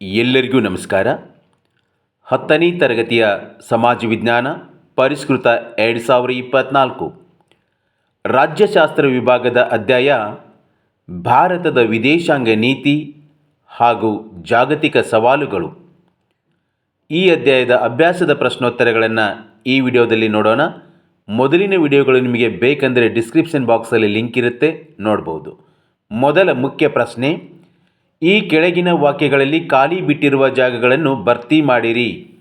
ಎಲ್ಲರಿಗೂ ನಮಸ್ಕಾರ. ಹತ್ತನೇ ತರಗತಿಯ ಸಮಾಜ ವಿಜ್ಞಾನ ಪರಿಷ್ಕೃತ ಎರಡು ಸಾವಿರ ಇಪ್ಪತ್ತ್ನಾಲ್ಕು ರಾಜ್ಯಶಾಸ್ತ್ರ ವಿಭಾಗದ ಅಧ್ಯಾಯ, ಭಾರತದ ವಿದೇಶಾಂಗ ನೀತಿ ಹಾಗೂ ಜಾಗತಿಕ ಸವಾಲುಗಳು. ಈ ಅಧ್ಯಾಯದ ಅಭ್ಯಾಸದ ಪ್ರಶ್ನೋತ್ತರಗಳನ್ನು ಈ ವಿಡಿಯೋದಲ್ಲಿ ನೋಡೋಣ. ಮೊದಲಿನ ವಿಡಿಯೋಗಳು ನಿಮಗೆ ಬೇಕೆಂದರೆ ಡಿಸ್ಕ್ರಿಪ್ಷನ್ ಬಾಕ್ಸಲ್ಲಿ ಲಿಂಕ್ ಇರುತ್ತೆ, ನೋಡ್ಬೋದು. ಮೊದಲ ಮುಖ್ಯ ಪ್ರಶ್ನೆ ಈ ಕೆಳಗಿನ ವಾಕ್ಯಗಳಲ್ಲಿ ಖಾಲಿ ಬಿಟ್ಟಿರುವ ಜಾಗಗಳನ್ನು ಭರ್ತಿ ಮಾಡಿರಿ.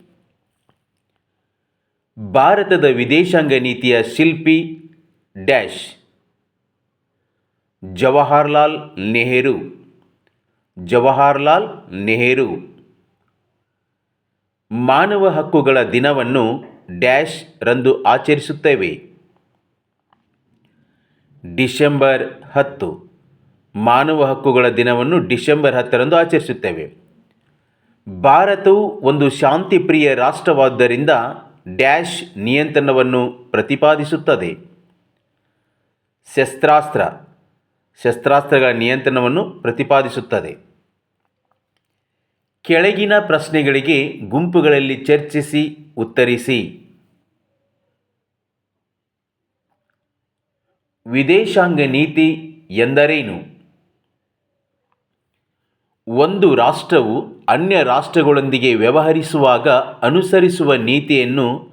ಭಾರತದ ವಿದೇಶಾಂಗ ನೀತಿಯ ಶಿಲ್ಪಿ ಡ್ಯಾಶ್. ಜವಾಹರ್ಲಾಲ್ ನೆಹರು. ಜವಾಹರ್ಲಾಲ್ ನೆಹರು. ಮಾನವ ಹಕ್ಕುಗಳ ದಿನವನ್ನು ಡ್ಯಾಶ್ ರಂದು ಆಚರಿಸುತ್ತೇವೆ. ಡಿಸೆಂಬರ್ ಹತ್ತು. ಮಾನವ ಹಕ್ಕುಗಳ ದಿನವನ್ನು ಡಿಸೆಂಬರ್ ಹತ್ತರಂದು ಆಚರಿಸುತ್ತೇವೆ. ಭಾರತವು ಒಂದು ಶಾಂತಿಪ್ರಿಯ ರಾಷ್ಟ್ರವಾದ್ದರಿಂದ ಡ್ಯಾಶ್ ನಿಯಂತ್ರಣವನ್ನು ಪ್ರತಿಪಾದಿಸುತ್ತದೆ. ಶಸ್ತ್ರಾಸ್ತ್ರ, ಶಸ್ತ್ರಾಸ್ತ್ರಗಳ ನಿಯಂತ್ರಣವನ್ನು ಪ್ರತಿಪಾದಿಸುತ್ತದೆ. ಕೆಳಗಿನ ಪ್ರಶ್ನೆಗಳಿಗೆ ಗುಂಪುಗಳಲ್ಲಿ ಚರ್ಚಿಸಿ, ಉತ್ತರಿಸಿ. ವಿದೇಶಾಂಗ ನೀತಿ ಎಂದರೇನು? ಒಂದು ರಾಷ್ಟ್ರವು ಅನ್ಯ ರಾಷ್ಟ್ರಗಳೊಂದಿಗೆ ವ್ಯವಹರಿಸುವಾಗ ಅನುಸರಿಸುವ ನೀತಿಯನ್ನು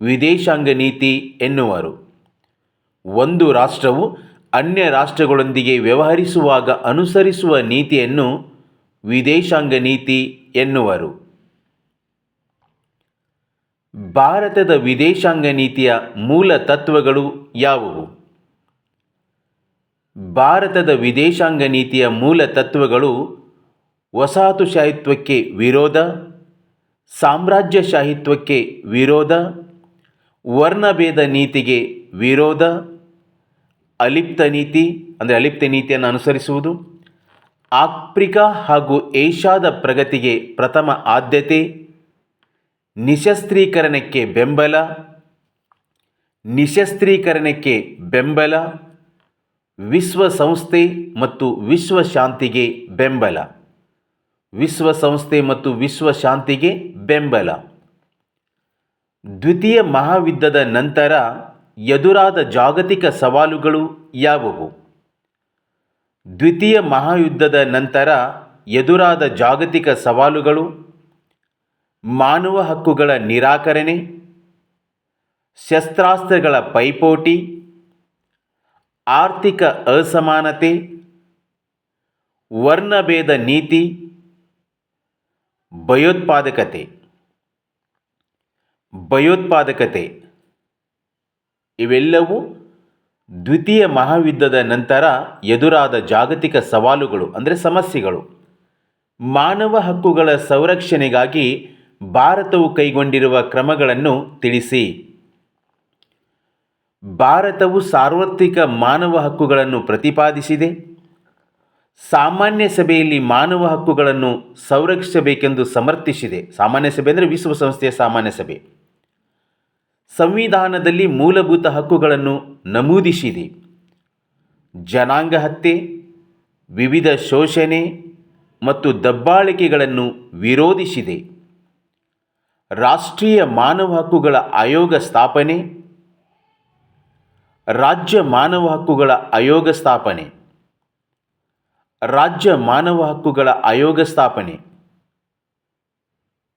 ವಿದೇಶಾಂಗ ನೀತಿ ಎನ್ನುವರು. ಒಂದು ರಾಷ್ಟ್ರವು ಅನ್ಯ ರಾಷ್ಟ್ರಗಳೊಂದಿಗೆ ವ್ಯವಹರಿಸುವಾಗ ಅನುಸರಿಸುವ ನೀತಿಯನ್ನು ವಿದೇಶಾಂಗ ನೀತಿ ಎನ್ನುವರು. ಭಾರತದ ವಿದೇಶಾಂಗ ನೀತಿಯ ಮೂಲ ತತ್ವಗಳು ಯಾವುವು? ಭಾರತದ ವಿದೇಶಾಂಗ ನೀತಿಯ ಮೂಲ ತತ್ವಗಳು ವಸಾಹತುಶಾಹಿತ್ವಕ್ಕೆ ವಿರೋಧ ಸಾಮ್ರಾಜ್ಯಶಾಹಿತ್ವಕ್ಕೆ ವಿರೋಧ ವರ್ಣಭೇದ ನೀತಿಗೆ ವಿರೋಧ, ಅಲಿಪ್ತ ನೀತಿ, ಅಂದರೆ ಅಲಿಪ್ತ ನೀತಿಯನ್ನು ಅನುಸರಿಸುವುದು, ಆಫ್ರಿಕಾ ಹಾಗೂ ಏಷ್ಯಾದ ಪ್ರಗತಿಗೆ ಪ್ರಥಮ ಆದ್ಯತೆ, ನಿಶಸ್ತ್ರೀಕರಣಕ್ಕೆ ಬೆಂಬಲ ನಿಶಸ್ತ್ರೀಕರಣಕ್ಕೆ ಬೆಂಬಲ, ವಿಶ್ವಸಂಸ್ಥೆ ಮತ್ತು ವಿಶ್ವಶಾಂತಿಗೆ ಬೆಂಬಲ. ವಿಶ್ವಸಂಸ್ಥೆ ಮತ್ತು ವಿಶ್ವಶಾಂತಿಗೆ ಬೆಂಬಲ. ದ್ವಿತೀಯ ಮಹಾಯುದ್ಧದ ನಂತರ ಎದುರಾದ ಜಾಗತಿಕ ಸವಾಲುಗಳು ಯಾವುವು? ದ್ವಿತೀಯ ಮಹಾಯುದ್ಧದ ನಂತರ ಎದುರಾದ ಜಾಗತಿಕ ಸವಾಲುಗಳು ಮಾನವ ಹಕ್ಕುಗಳ ನಿರಾಕರಣೆ, ಶಸ್ತ್ರಾಸ್ತ್ರಗಳ ಪೈಪೋಟಿ, ಆರ್ಥಿಕ ಅಸಮಾನತೆ, ವರ್ಣಭೇದ ನೀತಿ ಭಯೋತ್ಪಾದಕತೆ. ಭಯೋತ್ಪಾದಕತೆ. ಇವೆಲ್ಲವೂ ದ್ವಿತೀಯ ಮಹಾಯುದ್ಧದ ನಂತರ ಎದುರಾದ ಜಾಗತಿಕ ಸವಾಲುಗಳು, ಅಂದರೆ ಸಮಸ್ಯೆಗಳು. ಮಾನವ ಹಕ್ಕುಗಳ ಸಂರಕ್ಷಣೆಗಾಗಿ ಭಾರತವು ಕೈಗೊಂಡಿರುವ ಕ್ರಮಗಳನ್ನು ತಿಳಿಸಿ. ಭಾರತವು ಸಾರ್ವತ್ರಿಕ ಮಾನವ ಹಕ್ಕುಗಳನ್ನು ಪ್ರತಿಪಾದಿಸಿದೆ. ಸಾಮಾನ್ಯ ಸಭೆಯಲ್ಲಿ ಮಾನವ ಹಕ್ಕುಗಳನ್ನು ಸಂರಕ್ಷಿಸಬೇಕೆಂದು ಸಮರ್ಥಿಸಿದೆ. ಸಾಮಾನ್ಯ ಸಭೆ ಅಂದರೆ ವಿಶ್ವಸಂಸ್ಥೆಯ ಸಾಮಾನ್ಯ ಸಭೆ. ಸಂವಿಧಾನದಲ್ಲಿ ಮೂಲಭೂತ ಹಕ್ಕುಗಳನ್ನು ನಮೂದಿಸಿದೆ. ಜನಾಂಗ ಹತ್ಯೆ, ವಿವಿಧ ಶೋಷಣೆ ಮತ್ತು ದಬ್ಬಾಳಿಕೆಗಳನ್ನು ವಿರೋಧಿಸಿದೆ. ರಾಷ್ಟ್ರೀಯ ಮಾನವ ಹಕ್ಕುಗಳ ಆಯೋಗ ಸ್ಥಾಪನೆ, ರಾಜ್ಯ ಮಾನವ ಹಕ್ಕುಗಳ ಆಯೋಗ ಸ್ಥಾಪನೆ. ರಾಜ್ಯ ಮಾನವ ಹಕ್ಕುಗಳ ಆಯೋಗ ಸ್ಥಾಪನೆ.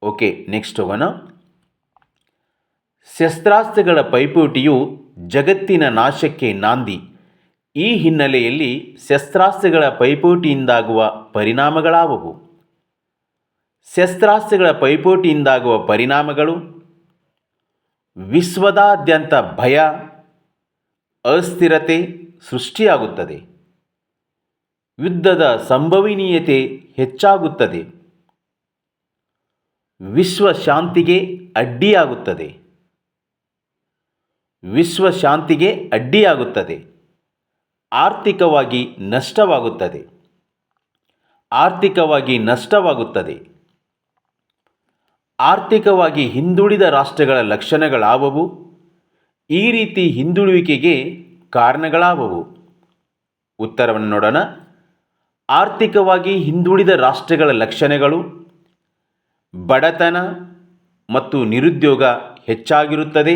ಓಕೆ ನೆಕ್ಸ್ಟ್ ಹೋಗೋಣ ಶಸ್ತ್ರಾಸ್ತ್ರಗಳ ಪೈಪೋಟಿಯು ಜಗತ್ತಿನ ನಾಶಕ್ಕೆ ನಾಂದಿ. ಈ ಹಿನ್ನೆಲೆಯಲ್ಲಿ ಶಸ್ತ್ರಾಸ್ತ್ರಗಳ ಪೈಪೋಟಿಯಿಂದಾಗುವ ಪರಿಣಾಮಗಳಾವವು? ಶಸ್ತ್ರಾಸ್ತ್ರಗಳ ಪೈಪೋಟಿಯಿಂದಾಗುವ ಪರಿಣಾಮಗಳು? ವಿಶ್ವದಾದ್ಯಂತ ಭಯ, ಅಸ್ಥಿರತೆ ಸೃಷ್ಟಿಯಾಗುತ್ತದೆ. ಯುದ್ಧದ ಸಂಭವನೀಯತೆ ಹೆಚ್ಚಾಗುತ್ತದೆ. ವಿಶ್ವ ಶಾಂತಿಗೆ ಅಡ್ಡಿಯಾಗುತ್ತದೆ. ವಿಶ್ವ ಶಾಂತಿಗೆ ಅಡ್ಡಿಯಾಗುತ್ತದೆ. ಆರ್ಥಿಕವಾಗಿ ನಷ್ಟವಾಗುತ್ತದೆ. ಆರ್ಥಿಕವಾಗಿ ನಷ್ಟವಾಗುತ್ತದೆ. ಆರ್ಥಿಕವಾಗಿ ಹಿಂದುಳಿದ ರಾಷ್ಟ್ರಗಳ ಲಕ್ಷಣಗಳಾವವು ಈ ರೀತಿ ಹಿಂದುಳುವಿಕೆಗೆ ಕಾರಣಗಳಾವವು. ಉತ್ತರವನ್ನು ನೋಡೋಣ. ಆರ್ಥಿಕವಾಗಿ ಹಿಂದುಳಿದ ರಾಷ್ಟ್ರಗಳ ಲಕ್ಷಣಗಳು, ಬಡತನ ಮತ್ತು ನಿರುದ್ಯೋಗ ಹೆಚ್ಚಾಗಿರುತ್ತದೆ.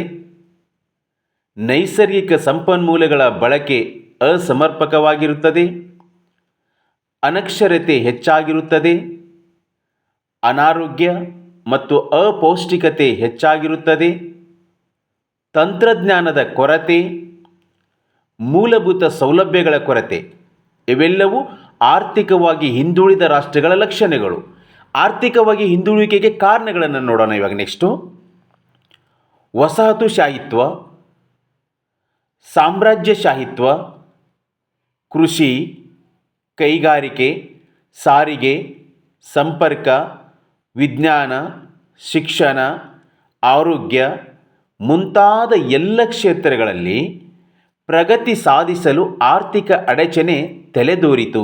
ನೈಸರ್ಗಿಕ ಸಂಪನ್ಮೂಲಗಳ ಬಳಕೆ ಅಸಮರ್ಪಕವಾಗಿರುತ್ತದೆ. ಅನಕ್ಷರತೆ ಹೆಚ್ಚಾಗಿರುತ್ತದೆ. ಅನಾರೋಗ್ಯ ಮತ್ತು ಅಪೌಷ್ಟಿಕತೆ ಹೆಚ್ಚಾಗಿರುತ್ತದೆ. ತಂತ್ರಜ್ಞಾನದ ಕೊರತೆ, ಮೂಲಭೂತ ಸೌಲಭ್ಯಗಳ ಕೊರತೆ, ಇವೆಲ್ಲವೂ ಆರ್ಥಿಕವಾಗಿ ಹಿಂದುಳಿದ ರಾಷ್ಟ್ರಗಳ ಲಕ್ಷಣಗಳು. ಆರ್ಥಿಕವಾಗಿ ಹಿಂದುಳುವಿಕೆಗೆ ಕಾರಣಗಳನ್ನು ನೋಡೋಣ ಇವಾಗ ನೆಕ್ಸ್ಟು ವಸಾಹತುಶಾಹಿತ್ವ, ಸಾಮ್ರಾಜ್ಯಶಾಹಿತ್ವ, ಕೃಷಿ, ಕೈಗಾರಿಕೆ, ಸಾರಿಗೆ, ಸಂಪರ್ಕ, ವಿಜ್ಞಾನ, ಶಿಕ್ಷಣ, ಆರೋಗ್ಯ ಮುಂತಾದ ಎಲ್ಲ ಕ್ಷೇತ್ರಗಳಲ್ಲಿ ಪ್ರಗತಿ ಸಾಧಿಸಲು ಆರ್ಥಿಕ ಅಡಚಣೆ ತಲೆದೋರಿತು.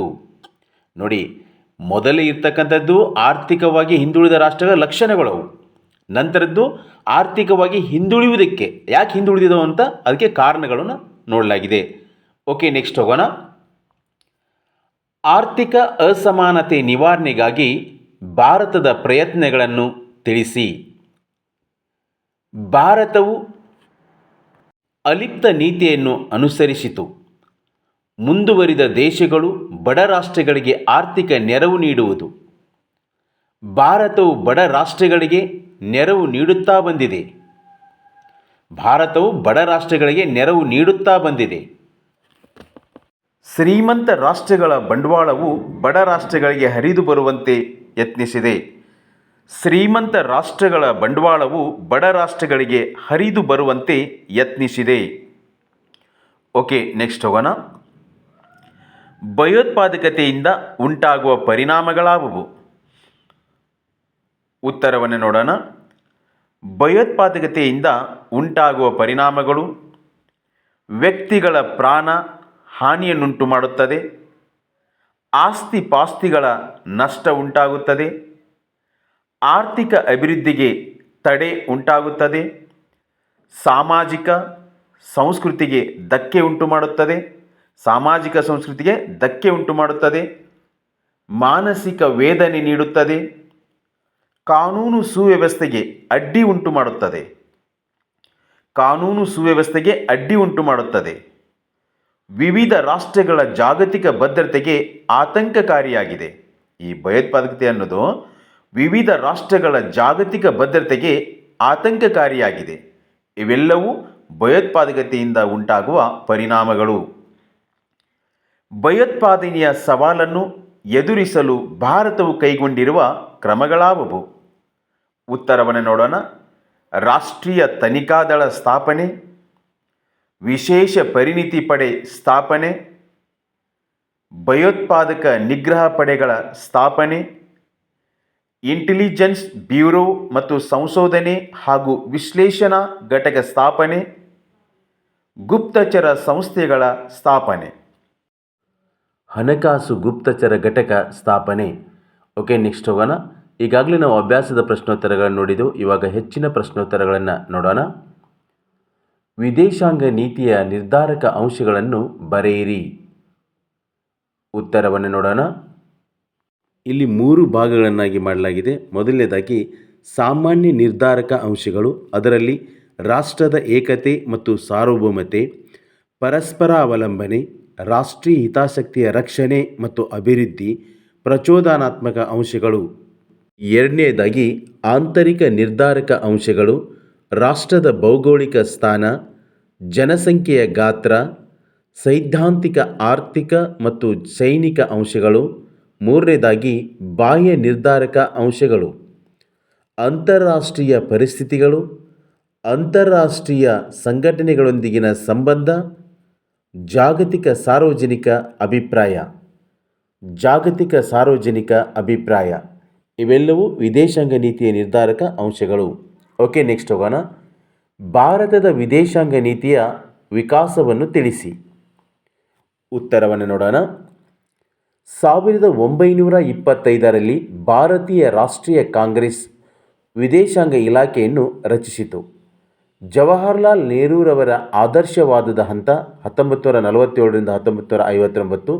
ನೋಡಿ, ಮೊದಲೇ ಇರ್ತಕ್ಕಂಥದ್ದು ಆರ್ಥಿಕವಾಗಿ ಹಿಂದುಳಿದ ರಾಷ್ಟ್ರಗಳ ಲಕ್ಷಣಗಳು ನಂತರದ್ದು ಆರ್ಥಿಕವಾಗಿ ಹಿಂದುಳಿಯುವುದಕ್ಕೆ, ಯಾಕೆ ಹಿಂದುಳಿದಿದವು ಅಂತ ಅದಕ್ಕೆ ಕಾರಣಗಳನ್ನು ನೋಡಲಾಗಿದೆ. ಓಕೆ, ನೆಕ್ಸ್ಟ್ ಹೋಗೋಣ. ಆರ್ಥಿಕ ಅಸಮಾನತೆ ನಿವಾರಣೆಗಾಗಿ ಭಾರತದ ಪ್ರಯತ್ನಗಳನ್ನು ತಿಳಿಸಿ. ಭಾರತವು ಅಲಿಪ್ತ ನೀತಿಯನ್ನು ಅನುಸರಿಸಿತು. ಮುಂದುವರಿದ ದೇಶಗಳು ಬಡ ರಾಷ್ಟ್ರಗಳಿಗೆ ಆರ್ಥಿಕ ನೆರವು ನೀಡುವುದು. ಭಾರತವು ಬಡ ರಾಷ್ಟ್ರಗಳಿಗೆ ನೆರವು ನೀಡುತ್ತಾ ಬಂದಿದೆ. ಭಾರತವು ಬಡ ರಾಷ್ಟ್ರಗಳಿಗೆ ನೆರವು ನೀಡುತ್ತಾ ಬಂದಿದೆ. ಶ್ರೀಮಂತ ರಾಷ್ಟ್ರಗಳ ಬಂಡವಾಳವು ಬಡ ರಾಷ್ಟ್ರಗಳಿಗೆ ಹರಿದು ಬರುವಂತೆ ಯತ್ನಿಸಿದೆ. ಶ್ರೀಮಂತ ರಾಷ್ಟ್ರಗಳ ಬಂಡವಾಳವು ಬಡ ರಾಷ್ಟ್ರಗಳಿಗೆ ಹರಿದು ಬರುವಂತೆ ಯತ್ನಿಸಿದೆ. ಓಕೆ, ನೆಕ್ಸ್ಟ್ ಹೋಗೋಣ. ಭಯೋತ್ಪಾದಕತೆಯಿಂದ ಉಂಟಾಗುವ ಪರಿಣಾಮಗಳಾವುವು? ಉತ್ತರವನ್ನು ನೋಡೋಣ. ಭಯೋತ್ಪಾದಕತೆಯಿಂದ ಉಂಟಾಗುವ ಪರಿಣಾಮಗಳು ವ್ಯಕ್ತಿಗಳ ಪ್ರಾಣ ಹಾನಿಯನ್ನುಂಟು ಮಾಡುತ್ತದೆ. ಆಸ್ತಿ ಪಾಸ್ತಿಗಳ ನಷ್ಟ ಉಂಟಾಗುತ್ತದೆ. ಆರ್ಥಿಕ ಅಭಿವೃದ್ಧಿಗೆ ತಡೆ ಉಂಟಾಗುತ್ತದೆ. ಸಾಮಾಜಿಕ, ಸಂಸ್ಕೃತಿಗೆ ಧಕ್ಕೆ ಉಂಟು ಮಾಡುತ್ತದೆ ಸಾಮಾಜಿಕ ಸಂಸ್ಕೃತಿಗೆ ಧಕ್ಕೆ ಉಂಟು ಮಾಡುತ್ತದೆ. ಮಾನಸಿಕ ವೇದನೆ ನೀಡುತ್ತದೆ. ಕಾನೂನು ಸುವ್ಯವಸ್ಥೆಗೆ ಅಡ್ಡಿ ಉಂಟು ಮಾಡುತ್ತದೆ. ಕಾನೂನು ಸುವ್ಯವಸ್ಥೆಗೆ ಅಡ್ಡಿ ಉಂಟು ಮಾಡುತ್ತದೆ. ವಿವಿಧ ರಾಷ್ಟ್ರಗಳ ಜಾಗತಿಕ ಭದ್ರತೆಗೆ ಆತಂಕಕಾರಿಯಾಗಿದೆ. ಈ ಭಯೋತ್ಪಾದಕತೆ ಅನ್ನೋದು ವಿವಿಧ ರಾಷ್ಟ್ರಗಳ ಜಾಗತಿಕ ಭದ್ರತೆಗೆ ಆತಂಕಕಾರಿಯಾಗಿದೆ. ಇವೆಲ್ಲವೂ ಭಯೋತ್ಪಾದಕತೆಯಿಂದ ಉಂಟಾಗುವ ಪರಿಣಾಮಗಳು. ಭಯೋತ್ಪಾದನೆಯ ಸವಾಲನ್ನು ಎದುರಿಸಲು ಭಾರತವು ಕೈಗೊಂಡಿರುವ ಕ್ರಮಗಳಾವುವು? ಉತ್ತರವನ್ನು ನೋಡೋಣ. ರಾಷ್ಟ್ರೀಯ ತನಿಖಾ ದಳ ಸ್ಥಾಪನೆ, ವಿಶೇಷ ಪರಿಣಿತಿ ಪಡೆ ಸ್ಥಾಪನೆ, ಭಯೋತ್ಪಾದಕ ನಿಗ್ರಹ ಪಡೆಗಳ ಸ್ಥಾಪನೆ, ಇಂಟೆಲಿಜೆನ್ಸ್ ಬ್ಯೂರೋ ಮತ್ತು ಸಂಶೋಧನೆ ಹಾಗೂ ವಿಶ್ಲೇಷಣಾ ಘಟಕ ಸ್ಥಾಪನೆ, ಗುಪ್ತಚರ ಸಂಸ್ಥೆಗಳ ಸ್ಥಾಪನೆ. ಹಣಕಾಸು ಗುಪ್ತಚರ ಘಟಕ ಸ್ಥಾಪನೆ. ಓಕೆ ನೆಕ್ಸ್ಟ್ ಹೋಗೋಣ. ಈಗಾಗಲೇ ನಾವು ಅಭ್ಯಾಸದ ಪ್ರಶ್ನೋತ್ತರಗಳನ್ನು ನೋಡಿದ್ದು ಇವಾಗ ಹೆಚ್ಚಿನ ಪ್ರಶ್ನೋತ್ತರಗಳನ್ನು ನೋಡೋಣ. ವಿದೇಶಾಂಗ ನೀತಿಯ ನಿರ್ಧಾರಕ ಅಂಶಗಳನ್ನು ಬರೆಯಿರಿ. ಉತ್ತರವನ್ನು ನೋಡೋಣ. ಇಲ್ಲಿ ಮೂರು ಭಾಗಗಳನ್ನಾಗಿ ಮಾಡಲಾಗಿದೆ. ಮೊದಲನೇದಾಗಿ, ಸಾಮಾನ್ಯ ನಿರ್ಧಾರಕ ಅಂಶಗಳು, ಅದರಲ್ಲಿ ರಾಷ್ಟ್ರದ ಏಕತೆ ಮತ್ತು ಸಾರ್ವಭೌಮತೆ, ಪರಸ್ಪರ ಅವಲಂಬನೆ ರಾಷ್ಟ್ರೀಯ ಹಿತಾಸಕ್ತಿಯ ರಕ್ಷಣೆ ಮತ್ತು ಅಭಿವೃದ್ಧಿ ಪ್ರಚೋದನಾತ್ಮಕ ಅಂಶಗಳು. ಎರಡನೇದಾಗಿ, ಆಂತರಿಕ ನಿರ್ಧಾರಕ ಅಂಶಗಳು, ರಾಷ್ಟ್ರದ ಭೌಗೋಳಿಕ ಸ್ಥಾನ, ಜನಸಂಖ್ಯೆಯ ಗಾತ್ರ, ಸೈದ್ಧಾಂತಿಕ, ಆರ್ಥಿಕ ಮತ್ತು ಸೈನಿಕ ಅಂಶಗಳು. ಮೂರನೇದಾಗಿ, ಬಾಹ್ಯ ನಿರ್ಧಾರಕ ಅಂಶಗಳು. ಅಂತಾರಾಷ್ಟ್ರೀಯ ಪರಿಸ್ಥಿತಿಗಳು, ಅಂತಾರಾಷ್ಟ್ರೀಯ ಸಂಘಟನೆಗಳೊಂದಿಗಿನ ಸಂಬಂಧ ಜಾಗತಿಕ ಸಾರ್ವಜನಿಕ ಅಭಿಪ್ರಾಯ. ಜಾಗತಿಕ ಸಾರ್ವಜನಿಕ ಅಭಿಪ್ರಾಯ. ಇವೆಲ್ಲವೂ ವಿದೇಶಾಂಗ ನೀತಿಯ ನಿರ್ಧಾರಕ ಅಂಶಗಳು. ಓಕೆ, ನೆಕ್ಸ್ಟ್ ಹೋಗೋಣ. ಭಾರತದ ವಿದೇಶಾಂಗ ನೀತಿಯ ವಿಕಾಸವನ್ನು ತಿಳಿಸಿ. ಉತ್ತರವನ್ನು ನೋಡೋಣ. ಸಾವಿರದ ಒಂಬೈನೂರ ಇಪ್ಪತ್ತೈದರಲ್ಲಿ ಭಾರತೀಯ ರಾಷ್ಟ್ರೀಯ ಕಾಂಗ್ರೆಸ್ ವಿದೇಶಾಂಗ ಇಲಾಖೆಯನ್ನು ರಚಿಸಿತು. ಜವಾಹರ್ಲಾಲ್ ನೆಹರೂರವರ ಆದರ್ಶವಾದದ ಹಂತ ಹತ್ತೊಂಬತ್ತು ನೂರ ನಲವತ್ತೇಳರಿಂದ ಹತ್ತೊಂಬತ್ತು ನೂರ ಐವತ್ತೊಂಬತ್ತು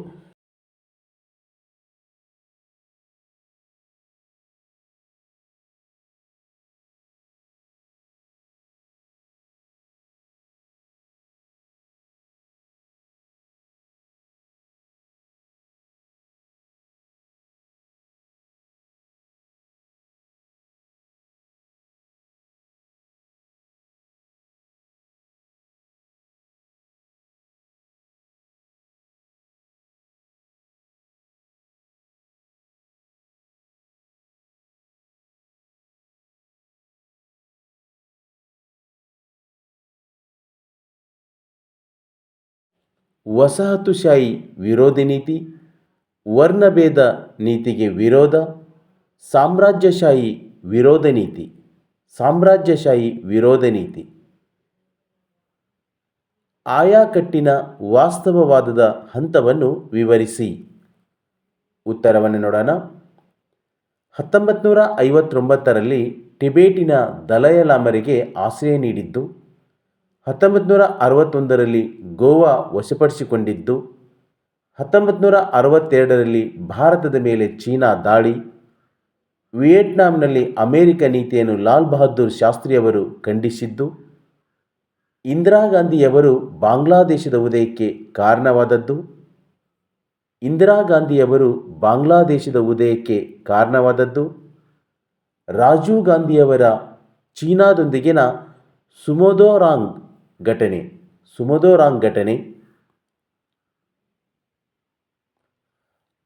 ವಸಾಹತುಶಾಹಿ ವಿರೋಧಿ ನೀತಿ, ವರ್ಣಭೇದ ನೀತಿಗೆ ವಿರೋಧ, ಸಾಮ್ರಾಜ್ಯಶಾಹಿ ವಿರೋಧ ನೀತಿ, ಸಾಮ್ರಾಜ್ಯಶಾಹಿ ವಿರೋಧ ನೀತಿ. ಆಯಾಕಟ್ಟಿನ ವಾಸ್ತವವಾದದ ಹಂತವನ್ನು ವಿವರಿಸಿ. ಉತ್ತರವನ್ನು ನೋಡೋಣ. ಹತ್ತೊಂಬತ್ತು ನೂರ ಐವತ್ತೊಂಬತ್ತರಲ್ಲಿ ಟಿಬೇಟಿನ ದಲೈಲಾಮರಿಗೆ ಆಶ್ರಯ ನೀಡಿದ್ದು ಹತ್ತೊಂಬತ್ತು ನೂರ ಅರವತ್ತೊಂದರಲ್ಲಿ ಗೋವಾ ವಶಪಡಿಸಿಕೊಂಡಿದ್ದು ಹತ್ತೊಂಬತ್ತು ನೂರ ಅರವತ್ತೆರಡರಲ್ಲಿ ಭಾರತದ ಮೇಲೆ ಚೀನಾ ದಾಳಿ, ವಿಯೆಟ್ನಾಂನಲ್ಲಿ ಅಮೇರಿಕ ನೀತಿಯನ್ನು ಲಾಲ್ ಬಹದ್ದೂರ್ ಶಾಸ್ತ್ರಿಯವರು ಖಂಡಿಸಿದ್ದು, ಇಂದಿರಾ ಗಾಂಧಿಯವರು ಬಾಂಗ್ಲಾದೇಶದ ಉದಯಕ್ಕೆ ಕಾರಣವಾದದ್ದು, ಇಂದಿರಾ ಗಾಂಧಿಯವರು ಬಾಂಗ್ಲಾದೇಶದ ಉದಯಕ್ಕೆ ಕಾರಣವಾದದ್ದು, ರಾಜೀವ್ ಗಾಂಧಿಯವರ ಚೀನಾದೊಂದಿಗಿನ ಸುಮೋದೋರಾಂಗ್ ಘಟನೆ ಸುಮಧೋರಾಂಗ್ ಘಟನೆ.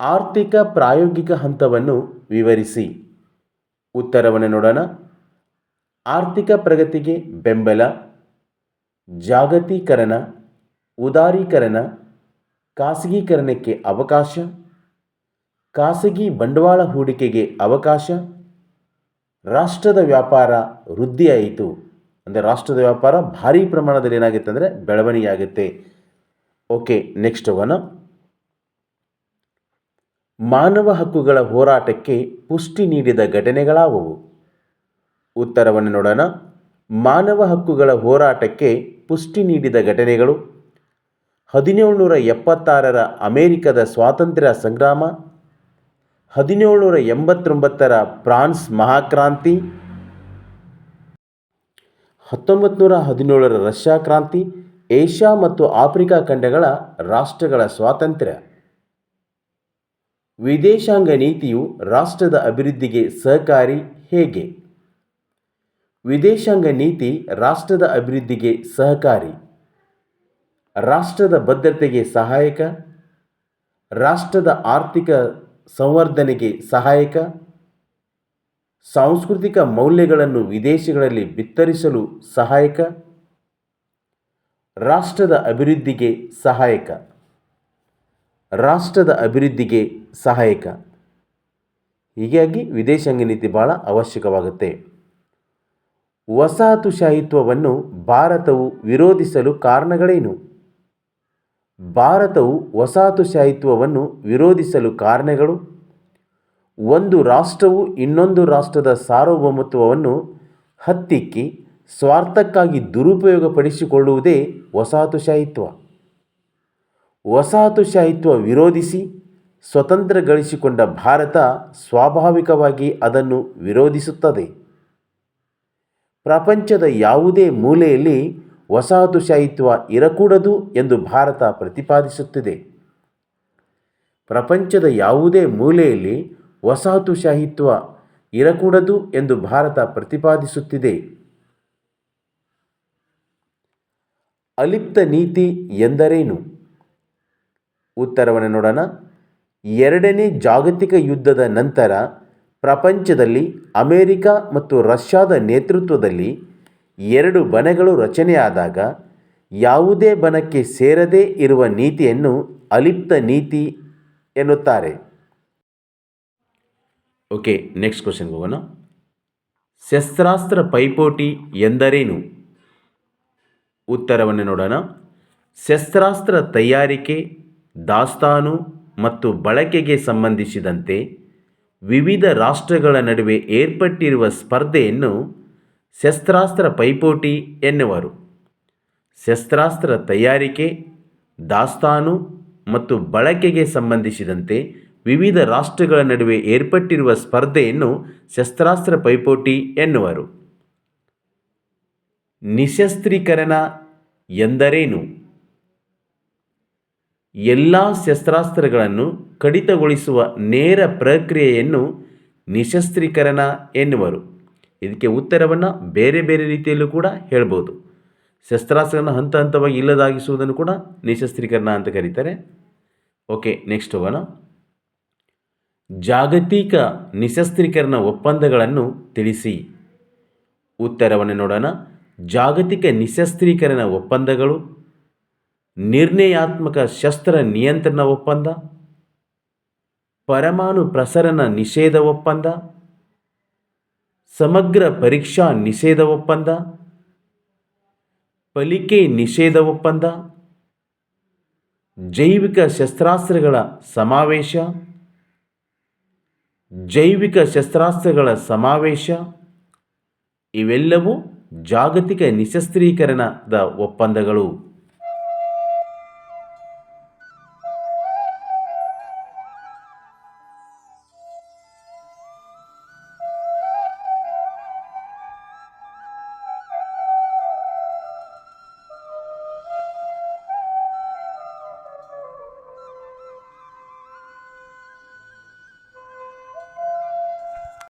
ಆರ್ಥಿಕ ಪ್ರಾಯೋಗಿಕ ಹಂತವನ್ನು ವಿವರಿಸಿ. ಉತ್ತರವನ್ನು ನೋಡೋಣ. ಆರ್ಥಿಕ ಪ್ರಗತಿಗೆ ಬೆಂಬಲ, ಜಾಗತೀಕರಣ, ಉದಾರೀಕರಣ, ಖಾಸಗೀಕರಣಕ್ಕೆ ಅವಕಾಶ, ಖಾಸಗಿ ಬಂಡವಾಳ ಹೂಡಿಕೆಗೆ ಅವಕಾಶ, ರಾಷ್ಟ್ರದ ವ್ಯಾಪಾರ ವೃದ್ಧಿಯಾಯಿತು. ಅಂದರೆ ರಾಷ್ಟ್ರದ ವ್ಯಾಪಾರ ಭಾರೀ ಪ್ರಮಾಣದಲ್ಲಿ ಏನಾಗುತ್ತೆ ಅಂದರೆ ಬೆಳವಣಿಗೆ ಆಗುತ್ತೆ ಓಕೆ ನೆಕ್ಸ್ಟ್ ಹೋಗೋಣ ಮಾನವ ಹಕ್ಕುಗಳ ಹೋರಾಟಕ್ಕೆ ಪುಷ್ಟಿ ನೀಡಿದ ಘಟನೆಗಳಾವುವು? ಉತ್ತರವನ್ನು ನೋಡೋಣ. ಮಾನವ ಹಕ್ಕುಗಳ ಹೋರಾಟಕ್ಕೆ ಪುಷ್ಟಿ ನೀಡಿದ ಘಟನೆಗಳು. ಹದಿನೇಳುನೂರ ಎಪ್ಪತ್ತಾರರ ಅಮೇರಿಕದ ಸ್ವಾತಂತ್ರ್ಯ ಸಂಗ್ರಾಮ. ಹದಿನೇಳುನೂರ ಎಂಬತ್ತೊಂಬತ್ತರ ಫ್ರಾನ್ಸ್ ಮಹಾಕ್ರಾಂತಿ. ಹತ್ತೊಂಬತ್ತು ನೂರ ಹದಿನೇಳರ ರಷ್ಯಾ ಕ್ರಾಂತಿ, ಏಷ್ಯಾ ಮತ್ತು ಆಫ್ರಿಕಾ ಖಂಡಗಳ ರಾಷ್ಟ್ರಗಳ ಸ್ವಾತಂತ್ರ್ಯ. ವಿದೇಶಾಂಗ ನೀತಿಯು ರಾಷ್ಟ್ರದ ಅಭಿವೃದ್ಧಿಗೆ ಸಹಕಾರಿ ಹೇಗೆ? ವಿದೇಶಾಂಗ ನೀತಿ ರಾಷ್ಟ್ರದ ಅಭಿವೃದ್ಧಿಗೆ ಸಹಕಾರಿ. ರಾಷ್ಟ್ರದ ಭದ್ರತೆಗೆ ಸಹಾಯಕ. ರಾಷ್ಟ್ರದ ಆರ್ಥಿಕ ಸಂವರ್ಧನೆಗೆ ಸಹಾಯಕ. ಸಾಂಸ್ಕೃತಿಕ ಮೌಲ್ಯಗಳನ್ನು ವಿದೇಶಗಳಲ್ಲಿ ಬಿತ್ತರಿಸಲು ಸಹಾಯಕ? ರಾಷ್ಟ್ರದ ಅಭಿವೃದ್ಧಿಗೆ ಸಹಾಯಕ? ರಾಷ್ಟ್ರದ ಅಭಿವೃದ್ಧಿಗೆ ಸಹಾಯಕ? ಹೀಗಾಗಿ ವಿದೇಶಾಂಗ ನೀತಿ ಭಾಳ ಅವಶ್ಯಕವಾಗುತ್ತೆ. ವಸಾಹತುಶಾಹಿತ್ವವನ್ನು ಭಾರತವು ವಿರೋಧಿಸಲು ಕಾರಣಗಳೇನು? ಭಾರತವು ವಸಾಹತುಶಾಹಿತ್ವವನ್ನು ವಿರೋಧಿಸಲು ಕಾರಣಗಳು? ಒಂದು ರಾಷ್ಟ್ರವು ಇನ್ನೊಂದು ರಾಷ್ಟ್ರದ ಸಾರ್ವಭೌಮತ್ವವನ್ನು ಹತ್ತಿಕ್ಕಿ ಸ್ವಾರ್ಥಕ್ಕಾಗಿ ದುರುಪಯೋಗಪಡಿಸಿಕೊಳ್ಳುವುದೇ ವಸಾಹತುಶಾಹಿತ್ವ. ವಸಾಹತುಶಾಹಿತ್ವ ವಿರೋಧಿಸಿ ಸ್ವತಂತ್ರ ಗಳಿಸಿಕೊಂಡ ಭಾರತ ಸ್ವಾಭಾವಿಕವಾಗಿ ಅದನ್ನು ವಿರೋಧಿಸುತ್ತದೆ. ಪ್ರಪಂಚದ ಯಾವುದೇ ಮೂಲೆಯಲ್ಲಿ ವಸಾಹತುಶಾಹಿತ್ವ ಇರಕೂಡದು ಎಂದು ಭಾರತ ಪ್ರತಿಪಾದಿಸುತ್ತಿದೆ. ಪ್ರಪಂಚದ ಯಾವುದೇ ಮೂಲೆಯಲ್ಲಿ ವಸಾಹತುಶಾಹಿತ್ವ ಇರಕೂಡದು ಎಂದು ಭಾರತ ಪ್ರತಿಪಾದಿಸುತ್ತಿದೆ. ಅಲಿಪ್ತ ನೀತಿ ಎಂದರೇನು? ಉತ್ತರವನ್ನು ನೋಡೋಣ. ಎರಡನೇ ಜಾಗತಿಕ ಯುದ್ಧದ ನಂತರ ಪ್ರಪಂಚದಲ್ಲಿ ಅಮೇರಿಕ ಮತ್ತು ರಷ್ಯಾದ ನೇತೃತ್ವದಲ್ಲಿ ಎರಡು ಬಣಗಳು ರಚನೆಯಾದಾಗ ಯಾವುದೇ ಬಣಕ್ಕೆ ಸೇರದೇ ಇರುವ ನೀತಿಯನ್ನು ಅಲಿಪ್ತ ನೀತಿ ಎನ್ನುತ್ತಾರೆ. ಓಕೆ ನೆಕ್ಸ್ಟ್ ಕ್ವಶನ್ಗೆ ಹೋಗೋಣ. ಶಸ್ತ್ರಾಸ್ತ್ರ ಪೈಪೋಟಿ ಎಂದರೇನು? ಉತ್ತರವನ್ನು ನೋಡೋಣ. ಶಸ್ತ್ರಾಸ್ತ್ರ ತಯಾರಿಕೆ, ದಾಸ್ತಾನು ಮತ್ತು ಬಳಕೆಗೆ ಸಂಬಂಧಿಸಿದಂತೆ ವಿವಿಧ ರಾಷ್ಟ್ರಗಳ ನಡುವೆ ಏರ್ಪಟ್ಟಿರುವ ಸ್ಪರ್ಧೆಯನ್ನು ಶಸ್ತ್ರಾಸ್ತ್ರ ಪೈಪೋಟಿ ಎನ್ನುವರು. ಶಸ್ತ್ರಾಸ್ತ್ರ ತಯಾರಿಕೆ, ದಾಸ್ತಾನು ಮತ್ತು ಬಳಕೆಗೆ ಸಂಬಂಧಿಸಿದಂತೆ ವಿವಿಧ ರಾಷ್ಟ್ರಗಳ ನಡುವೆ ಏರ್ಪಟ್ಟಿರುವ ಸ್ಪರ್ಧೆಯನ್ನು ಶಸ್ತ್ರಾಸ್ತ್ರ ಪೈಪೋಟಿ ಎನ್ನುವರು. ನಿಶಸ್ತ್ರೀಕರಣ ಎಂದರೇನು? ಎಲ್ಲ ಶಸ್ತ್ರಾಸ್ತ್ರಗಳನ್ನು ಕಡಿತಗೊಳಿಸುವ ನೇರ ಪ್ರಕ್ರಿಯೆಯನ್ನು ನಿಶಸ್ತ್ರೀಕರಣ ಎನ್ನುವರು. ಇದಕ್ಕೆ ಉತ್ತರವನ್ನು ಬೇರೆ ಬೇರೆ ರೀತಿಯಲ್ಲೂ ಕೂಡ ಹೇಳ್ಬೋದು. ಶಸ್ತ್ರಾಸ್ತ್ರಗಳನ್ನು ಹಂತ ಹಂತವಾಗಿ ಇಲ್ಲದಾಗಿಸುವುದನ್ನು ಕೂಡ ನಿಶಸ್ತ್ರೀಕರಣ ಅಂತ ಕರೀತಾರೆ. ಓಕೆ, ನೆಕ್ಸ್ಟ್ ಹೋಗೋಣ. ಜಾಗತಿಕ ನಿಶಸ್ತ್ರೀಕರಣ ಒಪ್ಪಂದಗಳನ್ನು ತಿಳಿಸಿ. ಉತ್ತರವನ್ನು ನೋಡೋಣ. ಜಾಗತಿಕ ನಿಶಸ್ತ್ರೀಕರಣ ಒಪ್ಪಂದಗಳು. ನಿರ್ಣಯಾತ್ಮಕ ಶಸ್ತ್ರ ನಿಯಂತ್ರಣ ಒಪ್ಪಂದ. ಪರಮಾಣು ಪ್ರಸರಣ ನಿಷೇಧ ಒಪ್ಪಂದ. ಸಮಗ್ರ ಪರೀಕ್ಷಾ ನಿಷೇಧ ಒಪ್ಪಂದ. ಪಲಿಕೆ ನಿಷೇಧ ಒಪ್ಪಂದ. ಜೈವಿಕ ಶಸ್ತ್ರಾಸ್ತ್ರಗಳ ಸಮಾವೇಶ. ಜೈವಿಕ ಶಸ್ತ್ರಾಸ್ತ್ರಗಳ ಸಮಾವೇಶ ಇವೆಲ್ಲವೂ ಜಾಗತಿಕ ನಿಶಸ್ತ್ರೀಕರಣದ ಒಪ್ಪಂದಗಳು.